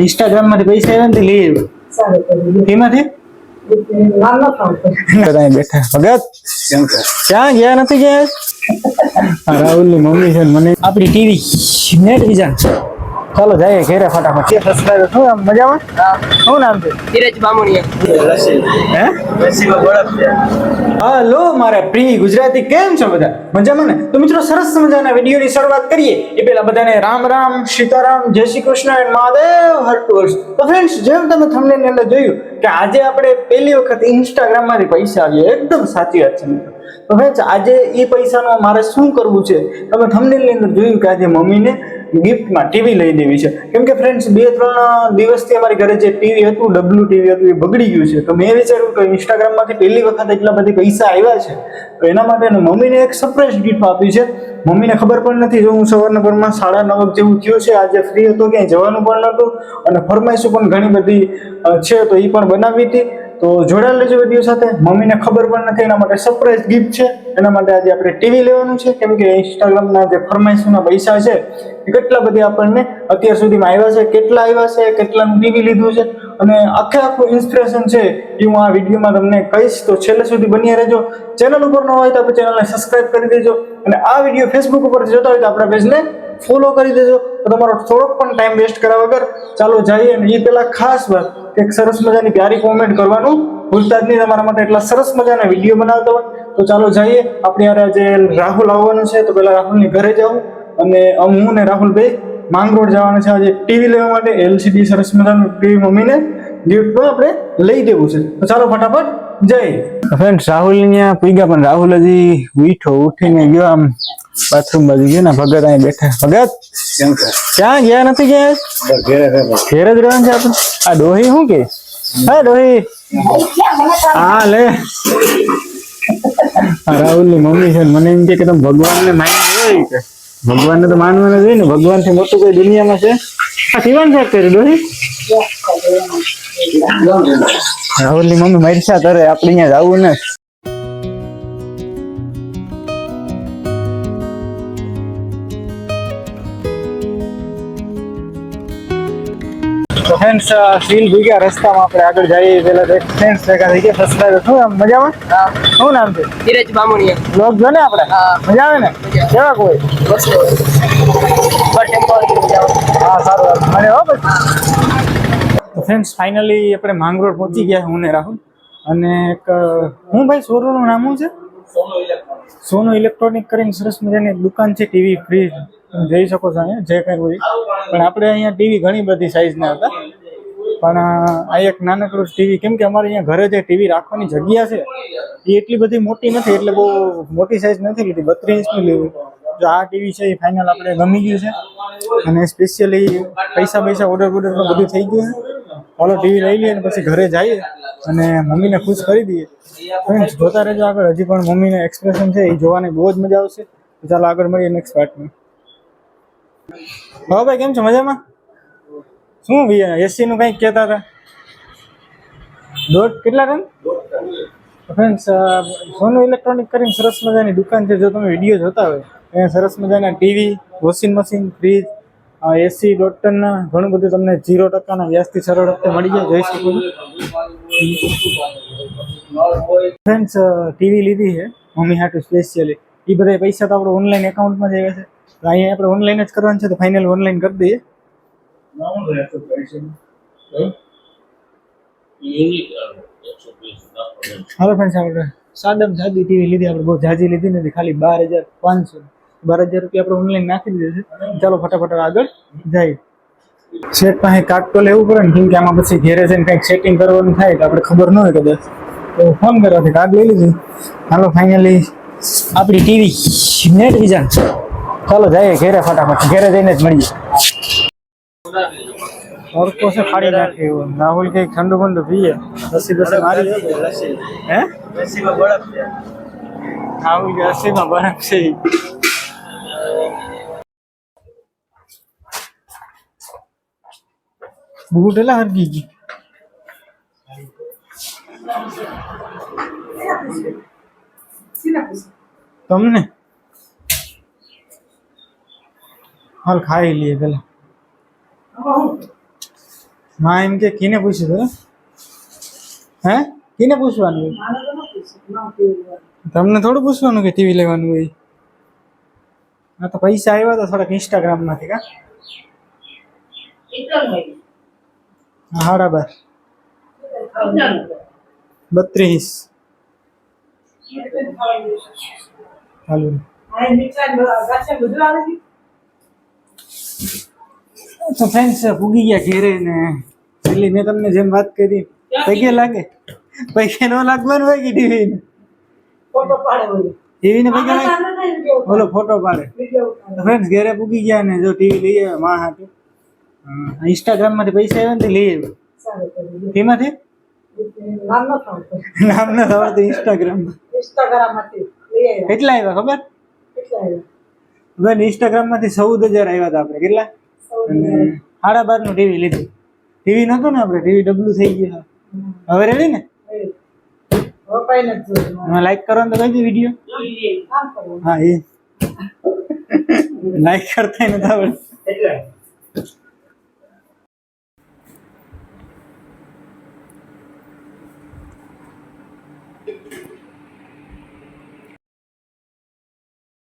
ઇન્સ્ટાગ્રામમાંથી પૈસા આવ્યા ને લઈ એમાંથી? ક્યાં ગયા નથી ગયા? રાહુલની મમ્મી છે મને. આપડી ટીવી નેટ બીજા ચાલો જઈએ ઘેરે ફટાફટ. કે સબસ્ક્રાઈબર શું આમ મજામાં? શું નામ છે? ધીરજ બામણીયા હે? હાલો મારા પ્રિય ગુજરાતી કેમ છો બધા? મજામાં ને? તો મિત્રો સરસ મજાના વિડીયોની શરૂઆત કરીએ. એ પહેલા બધાને રામ રામ સીતારામ જય શ્રી કૃષ્ણ એન્ડ મહાદેવ હરટોષ તો ફ્રેન્ડ્સ જેમ તમે thumbnail ની અંદર જોયું કે આજે આપણે પહેલી વખત ઇન્સ્ટાગ્રામમાંથી પૈસા આવીએ. એકદમ સાચી વાત છે મિત્રો. તો ફ્રેન્ડ્સ આજે એ પૈસાનો મારે શું કરવું છે? તમે થમનેલની ની અંદર જોયું કે આજે મમ્મીને ગિફ્ટમાં ટીવી લઈ દેવી છે. કેમ કે ફ્રેન્ડ્સ બે, ત્રણ દિવસથી અમારી ઘરે જે ટીવી હતું ડબલ્યુ ટીવી હતું, એ બગડી ગયું છે. તો મેં વિચાર્યું કે ઇન્સ્ટાગ્રામમાંથી પહેલી વખત એટલા બધી પૈસા આવ્યા છે. તો એના માટે મમ્મીને એક સરપ્રાઈઝ ગિફ્ટ આપી છે. મમ્મીને ખબર પણ નથી જો હું સવારના પરમાં સાડા નવ જેવું થયું છે. આજે ફ્રી હતો, ક્યાંય જવાનું પણ નહોતું. અને ફરમાઈશું પણ ઘણી બધી છે, તો એ પણ બનાવી હતી. તો જોડાયેલ રહેજો વીડિયો સાથે. મમ્મીને ખબર પણ નથી, એના માટે સરપ્રાઈઝ ગિફ્ટ છે. એના માટે આજે આપણે ટીવી લેવાનું છે. કેમ કે ઇન્સ્ટાગ્રામના જે ફરમાઈશોના પૈસા છે, એ કેટલા બધી આપણને અત્યાર સુધીમાં આવ્યા છે, કેટલા આવ્યા છે, કેટલાનું ટીવી લીધું છે. અને આખે આખું ઇન્સ્પિરેશન છે, એ હું આ વિડીયોમાં તમને કહીશ. તો છેલ્લે સુધી બન્યા રહેજો. ચેનલ ઉપર ન હોય તો આપણે ચેનલને સબસ્ક્રાઇબ કરી દેજો. અને આ વીડિયો ફેસબુક ઉપર જોતા હોય તો આપણા પેજને ફોલો કરી દેજો. તો તમારો થોડોક પણ ટાઈમ વેસ્ટ કર્યા વગર ચાલો જઈએ. અને એ પહેલાં ખાસ વાત એક સરસ મજાની પ્યારી કોમેન્ટ કરવાનું. ભૂલતા જ નહીં તમારા માટે એટલા સરસ મજાના વીડિયો બનાવતા હોય. તો ચાલો જઈએ. આપણે યારે આજે રાહુલ આવવાનું છે. તો પહેલાં રાહુલની ઘરે જાઉં અને હું ને રાહુલ ભાઈ માંગરોળ જવાના છે. આજે ટીવી લેવા માટે એલસીડી સરસ મજાનું ટીવી મમ્મીને ગિફ્ટમાં આપણે લઈ દેવું છે. તો ચાલો ફટાફટ જઈએ. ફ્રેન્ડ રાહુલ ત્યાં ગયા પણ રાહુલ હજી ઉઠો ઉઠીને ગયો આમ બાથરૂમ બાજુ ગયો ને. ભગત અહીં બેઠા. ભગત? ક્યાં ગયા નથી ગયા? ઘેર જ રહેવાનું છે આપણે? આ ડોહી શું કે? હા ડોહી? હા, લે. રાહુલની મમ્મી છે મને એમ કે તમે તમે ભગવાનને માની હોય કે? ભગવાનને તો માનવાનું જોઈએ ને ભગવાનથી મોટું કોઈ દુનિયામાં છે? આ શિવાન સાહેબ કર્યું ડોહી? રાહુલની મમ્મી મરસા કરે, આપણે અહીંયા જવું ને. ફ્રેન્ડ્સ સીલ ભૂગ્યા રસ્તામાં. આપણે આગળ જઈએ પેલા એક ફ્રેન્ડ્સ ભેગા થઈ ગયા. સબસ્ક્રાઈબર શું આમ મજામાં? શું નામ છે? ધીરજ બામણીયા બ્લોગ જો ને આપણે મજા આવે ને? કેવા કોઈ? હા સારું મને હો પછી ફ્રેન્ડ્સ ફાઇનલી આપણે માંગરોળ પહોંચી ગયા હું ને રાહુલ. અને એક હું ભાઈ શોરૂમનું નામ શું છે? સોનું ઇલેક્ટ્રોનિક કરીને સરસ મજાની દુકાન છે ટીવી ફ્રી જઈ જોઈ શકો છો અહીંયા જે કંઈ હોય. પણ આપણે અહીંયા ટીવી ઘણી બધી સાઇઝના હતા. પણ આ એક નાનકડું ટીવી કેમ કે અમારે અહીંયા ઘરે જે ટીવી રાખવાની જગ્યા છે, એ એટલી બધી મોટી નથી, એટલે બહુ મોટી સાઇઝ નથી લીધી, બત્રીસ ઇંચની લીધી. જો આ ટીવી છે, એ ફાઇનલ આપણે ગમી ગયું છે. અને સ્પેશિયલી પૈસા પૈસા ઓર્ડર બોર્ડર બધું થઈ ગયું છે. ચાલો ટીવી લઈ લઈએ અને પછી ઘરે જઈએ અને મમ્મીને ખુશ કરી દઈએ. જોતા રહેજો આગળ. હજી પણ મમ્મીને એક્સપ્રેશન છે, એ જોવાની બહુ જ મજા આવશે. ચાલો આગળ મળીએ નેક્સ્ટ પાર્ટમાં હા ભાઈ, કેમ છો? મજામાં? શું એસી નું કંઈક કહેતા હતા? દોઢ કેટલા રન ફ્રેન્ડ્સ સોનું ઇલેક્ટ્રોનિક કરીને સરસ મજાની દુકાન છે. જો તમે વીડિયો જોતા હોય, અહીંયા સરસ મજાના TV washing machine fridge AC ડોટરના ઘણું બધું તમને ઝીરો ટકાના વ્યાજથી સરળ હપ્તે મળી જાય, જોઈ શકો ફ્રેન્ડ્સ ટીવી લીધી છે, મમ્મી હાટું સ્પેશિયલી એ બધા પૈસા તો આપણે ઓનલાઈન એકાઉન્ટમાં જ આવ્યા છે. અહીંયા આપણે ઓનલાઈન જ કરવાનું છે, તો ફાઇનલ ઓનલાઈન કરી દઈએ. હાલો ફ્રેન્ડ્સ આપણે સાદમ સાદી ટીવી લીધી આપણે બહુ જાજી લીધી નથી ખાલી બાર હજાર પાંચસો બાર હજાર રૂપિયા આપણે ઓનલાઈન નાખી દીધું છે. ચાલો ફટાફટ આગળ જાય શેઠ પાસે કાક તો લેવું પડે ને કેમ કે આમાં પછી ઘેરે જઈને કંઈક સેટિંગ કરવાનું થાય તો આપણે ખબર ન હોય કદાચ. તો ફોન કરવાથી કાર્ડ લઈ લીધું. હાલો ફાઇનલી આપણી ટીવી નેટ વિઝન ચાલો જઈએ ઘેરે ફટાફટ ઘેરે જઈને જ મળીએ. ઓરકો છે ફાડી નાખે એવું રાહુલ કઈ ઠંડુ બંડુ પીએ લસ્સી में મારી હે રાહુલ કે લસ્સીમાં બરફ છે ઈ. બૂટ એલા હરગી ગઈ તમને હાલ ખાઈ લઈએ પેલા માં એમ કે કીને પૂછ્યું તું હે કીને પૂછવાનું. તમને થોડું પૂછવાનું કે ટીવી લેવાનું હોય હા તો પૈસા આવ્યા હતા થોડાક ઇન્સ્ટાગ્રામમાંથી કા હા, હાડા બત્રીસ હાલો આ મીઠા ને બધું આવે છે? તો ફ્રેન્ડ્સ પૂગી ગયા ઘેરે ને પેલી મેં તમને જેમ વાત કરી પૈકે લાગે? પૈકે ન લાગવાનું હોય કે ટીવી ને? ફોટો પાડે. ટીવી ને પૈકે લાગે. બોલો ફોટો પાડે. ફ્રેન્ડ્સ ઘેરે પૂગી ગયા ને જો ટીવી લઈ આવે માં હાથે ઇન્સ્ટાગ્રામમાંથી પૈસા આવ્યા ને લઈ આવ્યા. તેમાંથી નામ ન ખબર તો ઇન્સ્ટાગ્રામ કેટલા આવ્યા ખબર? ઇન્સ્ટાગ્રામમાંથી ચૌદ હજાર આવ્યા હતા આપણે. કેટલા? અને સાડા બારનું ટીવી લીધું. ટીવી નતું ને આપણે? ટીવી ડબલું થઈ ગયું. હવે રેડી ને? લાઈક કરવાનું તો કહી વીડિયો હા, એ. લાઈક કરતા નથી આવડતું.